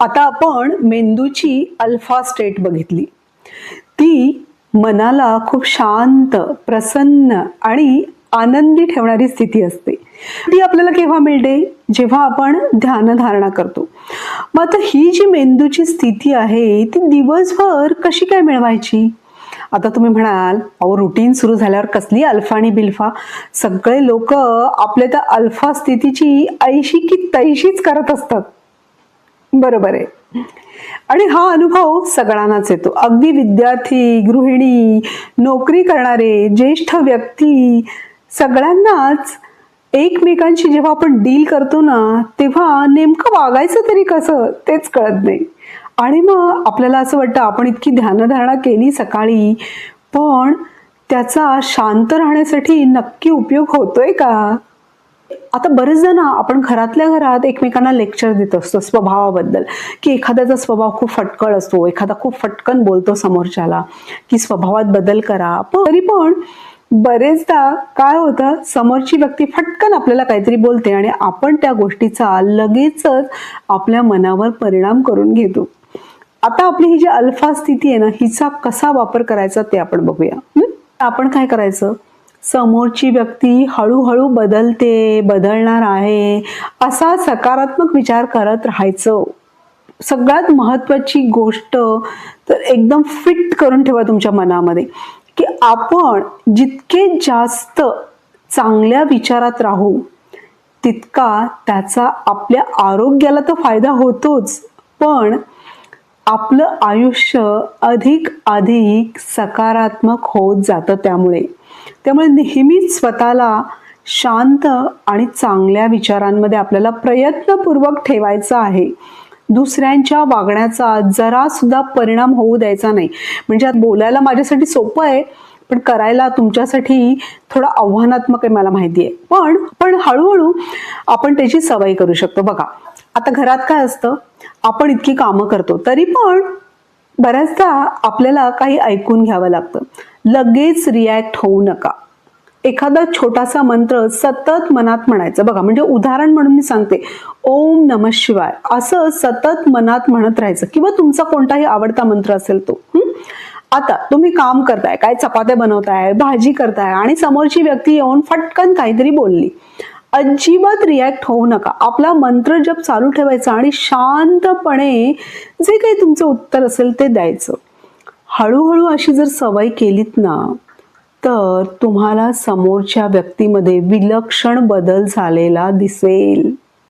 आता आपण मेंदूची अल्फा स्टेट बघितली. ती मनाला खूप शांत प्रसन्न आणि आनंदी ठेवणारी स्थिती असते. ती आपल्याला केव्हा मिळते? जेव्हा आपण ध्यानधारणा करतो. मग आता ही जी मेंदूची स्थिती आहे ती दिवसभर कशी काय मिळवायची? आता तुम्ही म्हणाल अहो रुटीन सुरू झाल्यावर कसली अल्फा आणि बिल्फा? सगळे लोक आपल्या त्या अल्फा स्थितीची ऐशी की तैशीच करत असतात. बरोबर आहे. आणि हा अनुभव सगळ्यांनाच येतो. अगदी विद्यार्थी गृहिणी नोकरी करणारे ज्येष्ठ व्यक्ती सगळ्यांनाच एकमेकांशी जेव्हा आपण डील करतो ना तेव्हा नेमकं वागायचं तरी कसं तेच कळत नाही. आणि मग आपल्याला असं वाटतं आपण इतकी ध्यानधारणा केली सकाळी पण त्याचा शांत राहण्यासाठी नक्की उपयोग होतोय का? आता बरेच जण आपण घरातल्या घरात एकमेकांना लेक्चर देत असतो स्वभावाबद्दल की एखाद्याचा स्वभाव खूप फटकळ असतो एखादा खूप फटकन बोलतो समोरच्याला की स्वभावात बदल करा. तरी पण बरेचदा काय होतं समोरची व्यक्ती फटकन आपल्याला काहीतरी बोलते आणि आपण त्या गोष्टीचा लगेचच आपल्या मनावर परिणाम करून घेतो. आता आपली ही जी अल्फा स्थिती आहे ना हिचा कसा वापर करायचा ते आपण बघूया. आपण काय करायचं? समोरची व्यक्ती हळूहळू बदलते बदलणार आहे असा सकारात्मक विचार करत राहायचं. सगळ्यात महत्वाची गोष्ट तर एकदम फिट करून ठेवा तुमच्या मनामध्ये की आपण जितके जास्त चांगल्या विचारात राहू तितका त्याचा आपल्या आरोग्याला तर फायदा होतोच. पण आपलं आयुष्य अधिक अधिक सकारात्मक होत जातं त्यामुळे. त्यामुळे नेहमीच स्वतःला शांत आणि चांगल्या विचारांमध्ये आपल्याला प्रयत्नपूर्वक ठेवायचं आहे. दुसऱ्यांच्या वागण्याचा जरा सुद्धा परिणाम होऊ द्यायचा नाही. म्हणजे बोलायला माझ्यासाठी सोपं आहे पण करायला तुमच्यासाठी थोडं आव्हानात्मक आहे मला माहिती आहे. पण पण हळूहळू आपण त्याची सवय करू शकतो. बघा आता घरात काय असतं? आपण इतकी कामं करतो तरी पण बऱ्याचदा आपल्याला काही ऐकून घ्यावं लागतं. लगेच रिॲक्ट होऊ नका. एखादा छोटासा मंत्र सतत मनात म्हणायचं. बघा म्हणजे उदाहरण म्हणून मी सांगते. ओम नम शिवाय. असं सतत मनात म्हणत राहायचं. किंवा तुमचा कोणताही आवडता मंत्र असेल तो. आता तुम्ही काम करताय काय चपात्या बनवताय भाजी करताय आणि समोरची व्यक्ती येऊन फटकन काहीतरी बोलली. अजिबात रिॲक्ट होऊ नका. आपला मंत्र जप चालू ठेवायचा आणि शांतपणे जे काही तुमचं उत्तर असेल ते द्यायचं. हळूहळू अशी जर सवय केलीत ना तर तुम्हाला समोरच्या व्यक्तीमध्ये विलक्षण बदल झालेला दिसेल.